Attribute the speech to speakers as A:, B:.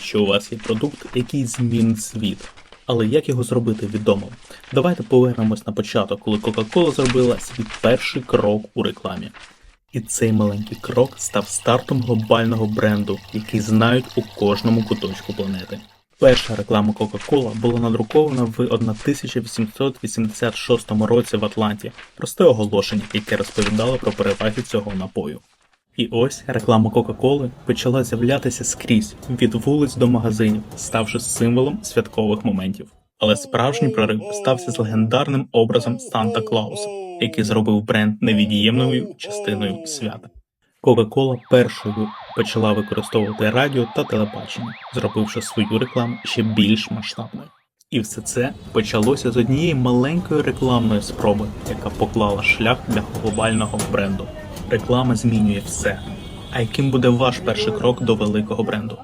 A: Уявіть, що у вас є продукт, який змінить світ. Але як його зробити відомо? Давайте повернемось на початок, коли Coca-Cola зробила свій перший крок у рекламі. І цей маленький крок став стартом глобального бренду, який знають у кожному куточку планети. Перша реклама Coca-Cola була надрукована в 1886 році в Атланті. Просте оголошення, яке розповідало про переваги цього напою. І ось реклама Кока-Коли почала з'являтися скрізь від вулиць до магазинів, ставши символом святкових моментів. Але справжній прорив стався з легендарним образом Санта Клауса, який зробив бренд невід'ємною частиною свята. Кока-Кола першою почала використовувати радіо та телебачення, зробивши свою рекламу ще більш масштабною. І все це почалося з однієї маленької рекламної спроби, яка поклала шлях для глобального бренду. Реклама змінює все. А яким буде ваш перший крок до великого бренду?